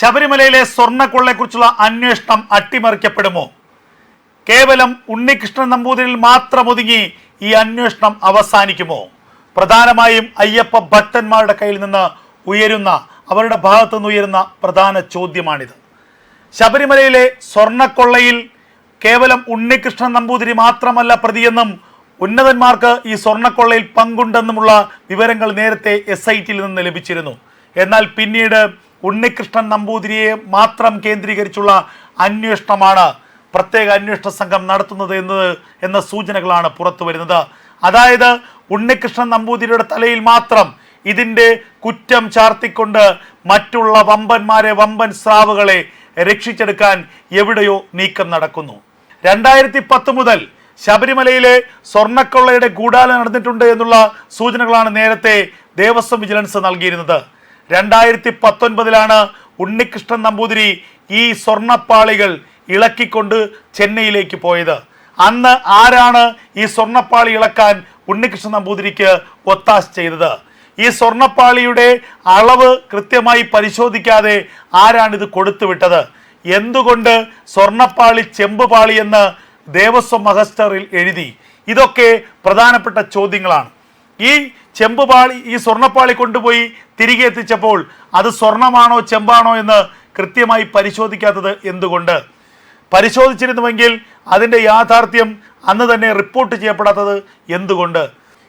ശബരിമലയിലെ സ്വർണക്കൊള്ളയെക്കുറിച്ചുള്ള അന്വേഷണം അട്ടിമറിക്കപ്പെടുമോ? കേവലം ഉണ്ണികൃഷ്ണൻ നമ്പൂതിരിൽ മാത്രം ഒതുങ്ങി ഈ അന്വേഷണം അവസാനിക്കുമോ? പ്രധാനമായും അയ്യപ്പ ഭക്തന്മാരുടെ കയ്യിൽ നിന്ന് ഉയരുന്ന അവരുടെ ഭാഗത്തു നിന്ന് ഉയരുന്ന പ്രധാന ചോദ്യമാണിത്. ശബരിമലയിലെ സ്വർണക്കൊള്ളയിൽ കേവലം ഉണ്ണികൃഷ്ണൻ നമ്പൂതിരി മാത്രമല്ല പ്രതിയെന്നും ഉന്നതന്മാർക്ക് ഈ സ്വർണക്കൊള്ളയിൽ പങ്കുണ്ടെന്നുമുള്ള വിവരങ്ങൾ നേരത്തെ എസ് ഐ ടിയിൽ നിന്ന് ലഭിച്ചിരുന്നു. എന്നാൽ പിന്നീട് ഉണ്ണികൃഷ്ണൻ നമ്പൂതിരിയെ മാത്രം കേന്ദ്രീകരിച്ചുള്ള അന്വേഷണമാണ് പ്രത്യേക അന്വേഷണ സംഘം നടത്തുന്നത് എന്നത് എന്ന സൂചനകളാണ് പുറത്തു വരുന്നത്. അതായത് ഉണ്ണികൃഷ്ണൻ നമ്പൂതിരിയുടെ തലയിൽ മാത്രം ഇതിന്റെ കുറ്റം ചാർത്തിക്കൊണ്ട് മറ്റുള്ള വമ്പന്മാരെ വമ്പൻ സ്രാവുകളെ രക്ഷിച്ചെടുക്കാൻ എവിടെയോ നീക്കം നടക്കുന്നു. രണ്ടായിരത്തി പത്ത് മുതൽ ശബരിമലയിലെ സ്വർണക്കൊള്ളയുടെ ഗൂഢാലം നടന്നിട്ടുണ്ട് എന്നുള്ള സൂചനകളാണ് നേരത്തെ ദേവസ്വം വിജിലൻസ് നൽകിയിരുന്നത്. രണ്ടായിരത്തി പത്തൊൻപതിലാണ് ഉണ്ണികൃഷ്ണൻ നമ്പൂതിരി ഈ സ്വർണപ്പാളികൾ ഇളക്കിക്കൊണ്ട് ചെന്നൈയിലേക്ക് പോയത്. അന്ന് ആരാണ് ഈ സ്വർണപ്പാളി ഇളക്കാൻ ഉണ്ണികൃഷ്ണൻ നമ്പൂതിരിക്ക് ഒത്താശ ചെയ്തത്? ഈ സ്വർണപ്പാളിയുടെ അളവ് കൃത്യമായി പരിശോധിക്കാതെ ആരാണിത് കൊടുത്തുവിട്ടത്? എന്തുകൊണ്ട് സ്വർണപ്പാളി ചെമ്പുപാളി എന്ന് ദേവസ്വം മഹസ്റ്ററിൽ എഴുതി? ഇതൊക്കെ പ്രധാനപ്പെട്ട ചോദ്യങ്ങളാണ്. ഈ ചെമ്പുപാളി ഈ സ്വർണപ്പാളി കൊണ്ടുപോയി തിരികെ എത്തിച്ചപ്പോൾ അത് സ്വർണമാണോ ചെമ്പാണോ എന്ന് കൃത്യമായി പരിശോധിക്കാത്തത് എന്തുകൊണ്ട്? പരിശോധിച്ചിരുന്നുവെങ്കിൽ അതിന്റെ യാഥാർത്ഥ്യം അന്ന് തന്നെ റിപ്പോർട്ട് ചെയ്യപ്പെടാത്തത് എന്തുകൊണ്ട്?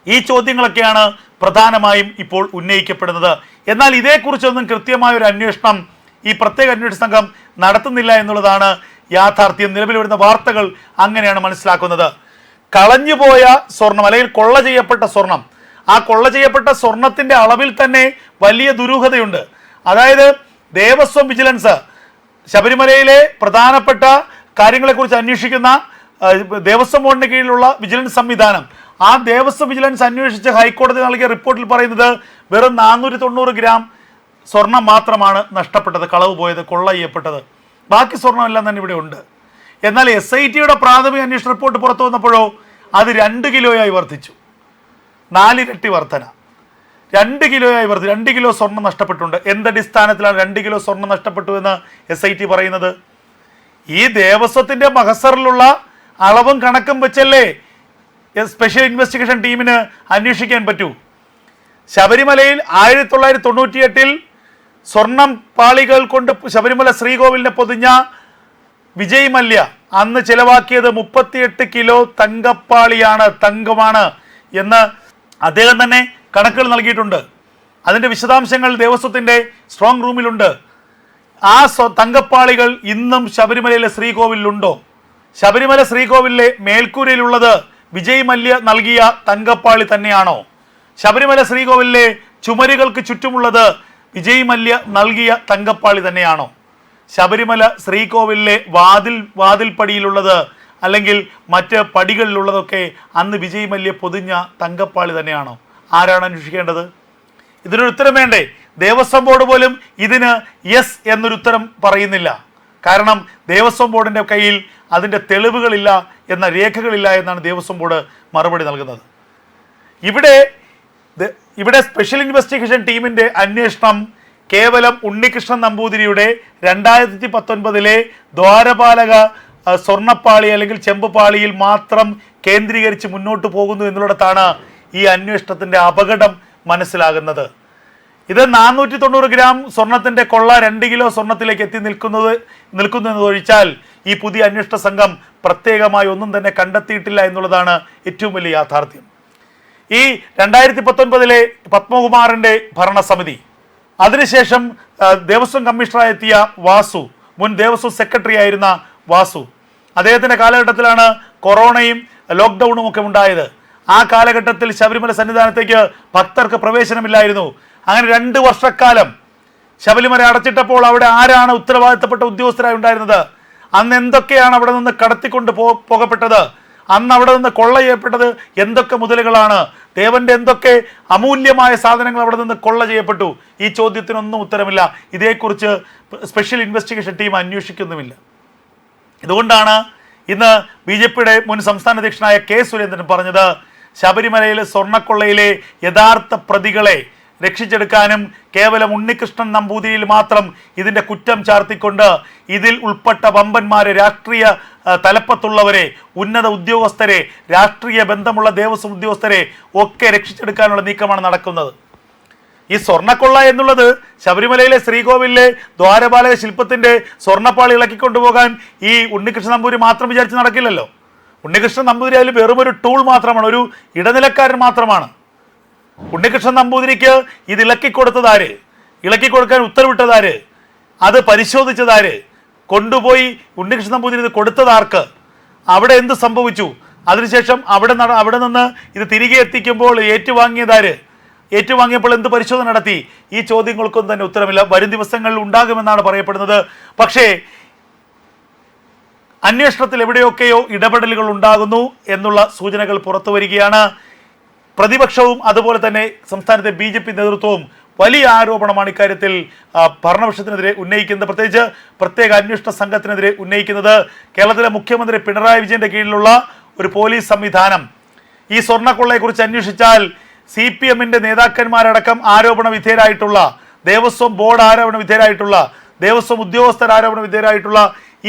ഈ ചോദ്യങ്ങളൊക്കെയാണ് പ്രധാനമായും ഇപ്പോൾ ഉന്നയിക്കപ്പെടുന്നത്. എന്നാൽ ഇതേക്കുറിച്ചൊന്നും കൃത്യമായ ഒരു അന്വേഷണം ഈ പ്രത്യേക അന്വേഷണ സംഘം നടത്തുന്നില്ല എന്നുള്ളതാണ് യാഥാർത്ഥ്യം. നിലവിൽ വരുന്ന വാർത്തകൾ അങ്ങനെയാണ് മനസ്സിലാക്കുന്നത്. കളഞ്ഞുപോയ സ്വർണം അല്ലെങ്കിൽ കൊള്ള ചെയ്യപ്പെട്ട സ്വർണം ആ കൊള്ള ചെയ്യപ്പെട്ട സ്വർണത്തിന്റെ അളവിൽ തന്നെ വലിയ ദുരൂഹതയുണ്ട്. അതായത് ദേവസ്വം വിജിലൻസ് ശബരിമലയിലെ പ്രധാനപ്പെട്ട കാര്യങ്ങളെക്കുറിച്ച് അന്വേഷിക്കുന്ന ദേവസ്വം ബോർഡിന് കീഴിലുള്ള വിജിലൻസ് സംവിധാനം. ആ ദേവസ്വം വിജിലൻസ് അന്വേഷിച്ച് ഹൈക്കോടതി നൽകിയ റിപ്പോർട്ടിൽ പറയുന്നത് വെറും നാനൂറ്റി തൊണ്ണൂറ് ഗ്രാം സ്വർണം മാത്രമാണ് നഷ്ടപ്പെട്ടത് കളവ് പോയത് കൊള്ള ചെയ്യപ്പെട്ടത്. ബാക്കി സ്വർണമെല്ലാം തന്നെ ഇവിടെ ഉണ്ട്. എന്നാൽ എസ് ഐ ടിയുടെ പ്രാഥമിക അന്വേഷണ റിപ്പോർട്ട് പുറത്തു വന്നപ്പോഴോ അത് രണ്ട് കിലോയായി വർദ്ധിച്ചു. നാലിരട്ടി വർധന. രണ്ട് കിലോയായി വർദ്ധി രണ്ട് കിലോ സ്വർണം നഷ്ടപ്പെട്ടുണ്ട്. എന്തടിസ്ഥാനത്തിലാണ് രണ്ട് കിലോ സ്വർണം നഷ്ടപ്പെട്ടു എന്ന് എസ് ഐ ടി പറയുന്നത്? ഈ ദേവസ്വത്തിന്റെ മഹസറിലുള്ള അളവും കണക്കും വെച്ചല്ലേ സ്പെഷ്യൽ ഇൻവെസ്റ്റിഗേഷൻ ടീമിന് അന്വേഷിക്കാൻ പറ്റൂ? ശബരിമലയിൽ ആയിരത്തി തൊള്ളായിരത്തി തൊണ്ണൂറ്റിയെട്ടിൽ സ്വർണം പാളികൾ കൊണ്ട് ശബരിമല ശ്രീകോവിലിനെ പൊതിഞ്ഞ വിജയ് മല്യ അന്ന് ചിലവാക്കിയത് മുപ്പത്തിയെട്ട് കിലോ തങ്കപ്പാളിയാണ് തങ്കമാണ് എന്ന് അദ്ദേഹം തന്നെ കണക്കുകൾ നൽകിയിട്ടുണ്ട്. അതിന്റെ വിശദാംശങ്ങൾ ദേവസ്വത്തിന്റെ സ്ട്രോങ് റൂമിലുണ്ട് ആ തങ്കപ്പാളികൾ ഇന്നും ശബരിമലയിലെ ശ്രീകോവിലുണ്ടോ ശബരിമല ശ്രീകോവിലിലെ മേൽക്കൂരയിലുള്ളത് വിജയ് മല്യ നൽകിയ തങ്കപ്പാളി തന്നെയാണോ? ശബരിമല ശ്രീകോവിലിലെ ചുമരുകൾക്ക് ചുറ്റുമുള്ളത് വിജയ് മല്യ നൽകിയ തങ്കപ്പാളി തന്നെയാണോ? ശബരിമല ശ്രീകോവിലിലെ വാതിൽ വാതിൽപ്പടിയിലുള്ളത് അല്ലെങ്കിൽ മറ്റ് പടികളിലുള്ളതൊക്കെ അന്ന് വിജയ് മല്യ പൊതിഞ്ഞ തങ്കപ്പാളി തന്നെയാണോ? ആരാണ് അന്വേഷിക്കേണ്ടത്? ഇതിനൊരു ഉത്തരം വേണ്ടേ? ദേവസ്വം ബോർഡ് പോലും ഇതിന് യെസ് എന്നൊരു ഉത്തരം പറയുന്നില്ല. കാരണം ദേവസ്വം ബോർഡിന്റെ കയ്യിൽ അതിന്റെ തെളിവുകളില്ല എന്ന രേഖകളില്ല എന്നാണ് ദേവസ്വം ബോർഡ് മറുപടി നൽകുന്നത്. ഇവിടെ ഇവിടെ സ്പെഷ്യൽ ഇൻവെസ്റ്റിഗേഷൻ ടീമിന്റെ അന്വേഷണം കേവലം ഉണ്ണികൃഷ്ണൻ നമ്പൂതിരിയുടെ രണ്ടായിരത്തി പത്തൊൻപതിലെ ദ്വാരപാലക സ്വർണപ്പാളി അല്ലെങ്കിൽ ചെമ്പുപാളിയിൽ മാത്രം കേന്ദ്രീകരിച്ച് മുന്നോട്ട് പോകുന്നു എന്നുള്ളിടത്താണ് ഈ അന്വേഷണത്തിന്റെ അപകടം മനസ്സിലാകുന്നത്. ഇത് നാനൂറ്റി തൊണ്ണൂറ് ഗ്രാം സ്വർണത്തിന്റെ കൊള്ള രണ്ട് കിലോ സ്വർണത്തിലേക്ക് എത്തി നിൽക്കുന്നത് നിൽക്കുന്നു എന്ന് ഒഴിച്ചാൽ ഈ പുതിയ അന്വേഷണ സംഘം പ്രത്യേകമായി ഒന്നും തന്നെ കണ്ടെത്തിയിട്ടില്ല എന്നുള്ളതാണ് ഏറ്റവും വലിയ യാഥാർത്ഥ്യം. ഈ രണ്ടായിരത്തി പത്തൊൻപതിലെ പത്മകുമാറിന്റെ ഭരണസമിതി അതിനുശേഷം ദേവസ്വം കമ്മീഷണറായെത്തിയ വാസു മുൻ ദേവസ്വം സെക്രട്ടറി ആയിരുന്ന വാസു. അദ്ദേഹത്തിന്റെ കാലഘട്ടത്തിലാണ് കൊറോണയും ലോക്ക്ഡൗണും ഒക്കെ ഉണ്ടായത്. ആ കാലഘട്ടത്തിൽ ശബരിമല സന്നിധാനത്തേക്ക് ഭക്തർക്ക് പ്രവേശനമില്ലായിരുന്നു. അങ്ങനെ രണ്ട് വർഷക്കാലം ശബരിമല അടച്ചിട്ടപ്പോൾ അവിടെ ആരാണ് ഉത്തരവാദിത്തപ്പെട്ട ഉദ്യോഗസ്ഥരായി ഉണ്ടായിരുന്നത്? അന്ന് എന്തൊക്കെയാണ് അവിടെ നിന്ന് കടത്തിക്കൊണ്ട് പോ പോകപ്പെട്ടത്? അന്ന് അവിടെ നിന്ന് കൊള്ള ചെയ്യപ്പെട്ടത് എന്തൊക്കെ മുതലുകളാണ്? ദേവന്റെ എന്തൊക്കെ അമൂല്യമായ സാധനങ്ങൾ അവിടെ നിന്ന് കൊള്ള ചെയ്യപ്പെട്ടു? ഈ ചോദ്യത്തിനൊന്നും ഉത്തരമില്ല. ഇതേക്കുറിച്ച് സ്പെഷ്യൽ ഇൻവെസ്റ്റിഗേഷൻ ടീം അന്വേഷിക്കുന്നുമില്ല. ഇതുകൊണ്ടാണ് ഇന്ന് ബി ജെ പിയുടെ മുൻ സംസ്ഥാന അധ്യക്ഷനായ കെ സുരേന്ദ്രൻ പറഞ്ഞത് ശബരിമലയിലെ സ്വർണക്കൊള്ളയിലെ യഥാർത്ഥ പ്രതികളെ രക്ഷിച്ചെടുക്കാനും കേവലം ഉണ്ണികൃഷ്ണൻ നമ്പൂതിരിയിൽ മാത്രം ഇതിന്റെ കുറ്റം ചാർത്തിക്കൊണ്ട് ഇതിൽ ഉൾപ്പെട്ട വമ്പന്മാരെ രാഷ്ട്രീയ തലപ്പത്തുള്ളവരെ ഉന്നത ഉദ്യോഗസ്ഥരെ രാഷ്ട്രീയ ബന്ധമുള്ള ദേവസ്വം ഉദ്യോഗസ്ഥരെ ഒക്കെ രക്ഷിച്ചെടുക്കാനുള്ള നീക്കമാണ് നടക്കുന്നത്. ഈ സ്വർണക്കൊള്ള എന്നുള്ളത് ശബരിമലയിലെ ശ്രീകോവിലെ ദ്വാരപാലക ശില്പത്തിന്റെ സ്വർണപ്പാളി ഇളക്കിക്കൊണ്ടുപോകാൻ ഈ ഉണ്ണികൃഷ്ണ നമ്പൂരി മാത്രം വിചാരിച്ച് നടക്കില്ലല്ലോ. ഉണ്ണികൃഷ്ണൻ നമ്പൂതിരി അതിൽ വെറും ഒരു ടൂൾ മാത്രമാണ് ഒരു ഇടനിലക്കാരൻ മാത്രമാണ്. ഉണ്ണികൃഷ്ണൻ നമ്പൂതിരിക്ക് ഇത് ഇളക്കി കൊടുത്തതാര് ഇളക്കി കൊടുക്കാൻ ഉത്തരവിട്ടതാര് അത് പരിശോധിച്ചതാര് കൊണ്ടുപോയി ഉണ്ണികൃഷ്ണൻ നമ്പൂതിരി ഇത് കൊടുത്തതാർക്ക് അവിടെ എന്ത് സംഭവിച്ചു? അതിനുശേഷം അവിടെ അവിടെ നിന്ന് ഇത് തിരികെ എത്തിക്കുമ്പോൾ ഏറ്റുവാങ്ങിയതാര് ഏറ്റുവാങ്ങിയപ്പോൾ എന്ത് പരിശോധന നടത്തി? ഈ ചോദ്യങ്ങൾക്കൊന്നും തന്നെ ഉത്തരമില്ല. വരും ദിവസങ്ങളിൽ ഉണ്ടാകുമെന്നാണ് പറയപ്പെടുന്നത്. പക്ഷേ അന്വേഷണത്തിൽ എവിടെയൊക്കെയോ ഇടപെടലുകൾ ഉണ്ടാകുന്നു എന്നുള്ള സൂചനകൾ പുറത്തു വരികയാണ്. പ്രതിപക്ഷവും അതുപോലെ തന്നെ സംസ്ഥാനത്തെ ബി നേതൃത്വവും വലിയ ആരോപണമാണ് ഇക്കാര്യത്തിൽ ഭരണപക്ഷത്തിനെതിരെ ഉന്നയിക്കുന്നത്. പ്രത്യേകിച്ച് പ്രത്യേക അന്വേഷണ സംഘത്തിനെതിരെ ഉന്നയിക്കുന്നത് കേരളത്തിലെ മുഖ്യമന്ത്രി പിണറായി വിജയന്റെ കീഴിലുള്ള ഒരു പോലീസ് സംവിധാനം. ഈ സ്വർണക്കൊള്ളയെക്കുറിച്ച് അന്വേഷിച്ചാൽ സി പി എമ്മിന്റെ നേതാക്കന്മാരടക്കം ആരോപണ വിധേയരായിട്ടുള്ള ദേവസ്വം ബോർഡ് ആരോപണ വിധേയരായിട്ടുള്ള ദേവസ്വം ഉദ്യോഗസ്ഥർ ആരോപണ വിധേയരായിട്ടുള്ള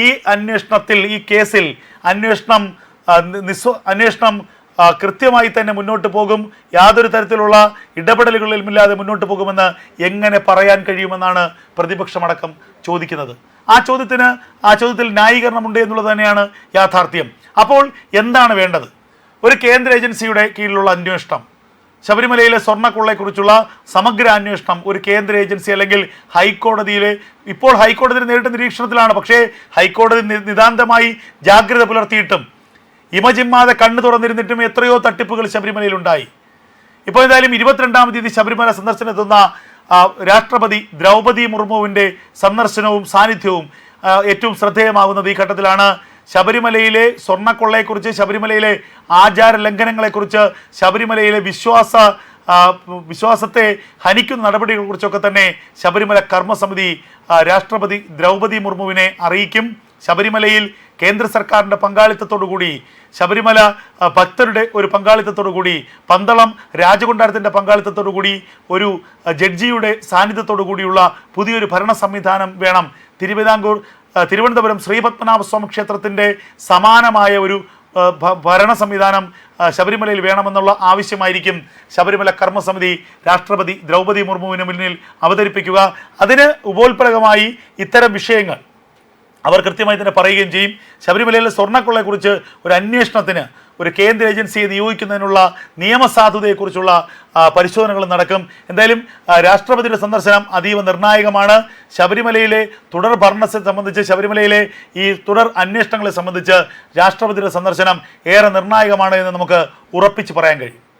ഈ അന്വേഷണത്തിൽ ഈ കേസിൽ അന്വേഷണം നിസ്വ അന്വേഷണം കൃത്യമായി തന്നെ മുന്നോട്ട് പോകും. യാതൊരു തരത്തിലുള്ള ഇടപെടലുകളിലുമില്ലാതെ മുന്നോട്ട് പോകുമെന്ന് എങ്ങനെ പറയാൻ കഴിയുമെന്നാണ് പ്രതിപക്ഷമടക്കം ചോദിക്കുന്നത്. ആ ചോദ്യത്തിന് ആ ചോദ്യത്തിൽ ന്യായീകരണമുണ്ട് എന്നുള്ളത് തന്നെയാണ് യാഥാർത്ഥ്യം. അപ്പോൾ എന്താണ് വേണ്ടത്? ഒരു കേന്ദ്ര ഏജൻസിയുടെ കീഴിലുള്ള അന്വേഷണം. ശബരിമലയിലെ സ്വർണക്കുള്ളയെക്കുറിച്ചുള്ള സമഗ്ര അന്വേഷണം ഒരു കേന്ദ്ര ഏജൻസി അല്ലെങ്കിൽ ഹൈക്കോടതിയിലെ ഇപ്പോൾ ഹൈക്കോടതി നേരിട്ട് നിരീക്ഷണത്തിലാണ്. പക്ഷേ ഹൈക്കോടതി നിതാന്തമായി ജാഗ്രത പുലർത്തിയിട്ടും ഇമജിമ്മാതെ കണ്ണു തുറന്നിരുന്നിട്ടും എത്രയോ തട്ടിപ്പുകൾ ശബരിമലയിൽ ഉണ്ടായി ഇപ്പോൾ എന്തായാലും ഇരുപത്തിരണ്ടാം തീയതി ശബരിമല സന്ദർശനത്തുന്ന രാഷ്ട്രപതി ദ്രൗപദി മുർമുവിന്റെ സന്ദർശനവും സാന്നിധ്യവും ഏറ്റവും ശ്രദ്ധേയമാകുന്നത് ഈ ഘട്ടത്തിലാണ്. ശബരിമലയിലെ സ്വർണക്കൊള്ളയെക്കുറിച്ച് ശബരിമലയിലെ ആചാര ലംഘനങ്ങളെക്കുറിച്ച് ശബരിമലയിലെ വിശ്വാസ വിശ്വാസത്തെ ഹനിക്കുന്ന നടപടികളെക്കുറിച്ചൊക്കെ തന്നെ ശബരിമല കർമ്മസമിതി രാഷ്ട്രപതി ദ്രൗപതി മുർമുവിനെ അറിയിക്കും. ശബരിമലയിൽ കേന്ദ്ര സർക്കാരിന്റെ പങ്കാളിത്തത്തോടുകൂടി ശബരിമല ഭക്തരുടെ ഒരു പങ്കാളിത്തത്തോടുകൂടി പന്തളം രാജകൊണ്ടാരത്തിന്റെ പങ്കാളിത്തത്തോടുകൂടി ഒരു ജഡ്ജിയുടെ സാന്നിധ്യത്തോടു കൂടിയുള്ള പുതിയൊരു ഭരണ സംവിധാനം വേണം. തിരുവിതാംകൂർ തിരുവനന്തപുരം ശ്രീപത്മനാഭ സ്വാമി ക്ഷേത്രത്തിന്റെ സമാനമായ ഒരു ഭരണ സംവിധാനം ശബരിമലയിൽ വേണമെന്നുള്ള ആവശ്യമായിരിക്കും. ശബരിമല കർമ്മസമിതി രാഷ്ട്രപതി ദ്രൗപദി മുർമുവിന് മുന്നിൽ അവതരിപ്പിക്കുക. അതിന് ഉപോത്പ്ലകമായി ഇത്തരം വിഷയങ്ങൾ. അവർ കൃത്യമായി തന്നെ പറയുകയും ചെയ്യും. ശബരിമലയിലെ സ്വർണക്കൊള്ളയെക്കുറിച്ച് ഒരു അന്വേഷണത്തിന് ഒരു കേന്ദ്ര ഏജൻസിയെ നിയോഗിക്കുന്നതിനുള്ള നിയമസാധുതയെക്കുറിച്ചുള്ള പരിശോധനകൾ നടക്കും. എന്തായാലും രാഷ്ട്രപതിയുടെ സന്ദർശനം അതീവ നിർണായകമാണ്. ശബരിമലയിലെ തുടർ ഭരണത്തെ സംബന്ധിച്ച് ശബരിമലയിലെ ഈ തുടർ അന്വേഷണങ്ങളെ സംബന്ധിച്ച് രാഷ്ട്രപതിയുടെ സന്ദർശനം ഏറെ നിർണായകമാണ് എന്ന് നമുക്ക് ഉറപ്പിച്ച് പറയാൻ കഴിയും.